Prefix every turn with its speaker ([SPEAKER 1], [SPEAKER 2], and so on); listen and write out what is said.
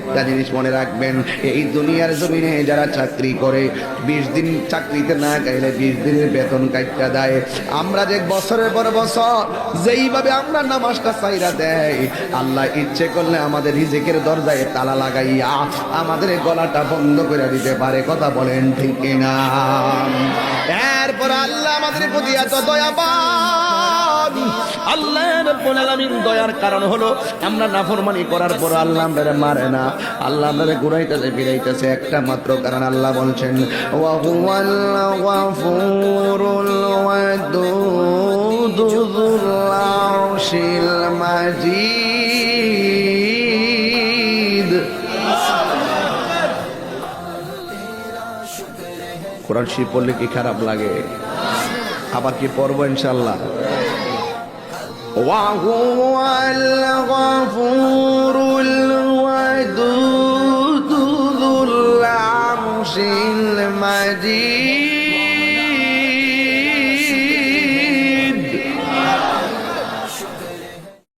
[SPEAKER 1] একটা জিনিস মনে রাখবেন, এই দুনিয়ার জমিনে যারা চাকরি করে, বিশ দিন চাকরিতে না গাইলে বিশ দিনের বেতন কাটটা দেয়। আমরা যে বছরের পর বছর যেইভাবে আমরা নামাজটা চাইরা দেয় আল্লাহ ইচ্ছে করলে আমাদের রিজেকের দরজায় তালা লাগাইয়া আমাদের গলাটা বন্ধ করে দিতে পারে, কথা বলেন ঠিক না এরপর আল্লাহ আমাদের প্রতি এত দয়াবান আল্লাহ রব্বুল দয়ার কারণ হলো আমরা নাফরমানি করার পর আল্লাহ আমাদের মারে না। আল্লাহ আমাদের ঘুরাইতেছে, ফিরাইতেছে, একটা মাত্র কারণ আল্লাহ বলছেন ওয়া হুয়াল গাফুরুল ওয়াদুদ যুল আরশিল মাজিদ। কোরআন শরীফ পড়লে কি খারাপ লাগে? আবার কি পড়ব ইনশাল্লাহ وهو الغفور الودود ذو العرش المجيد.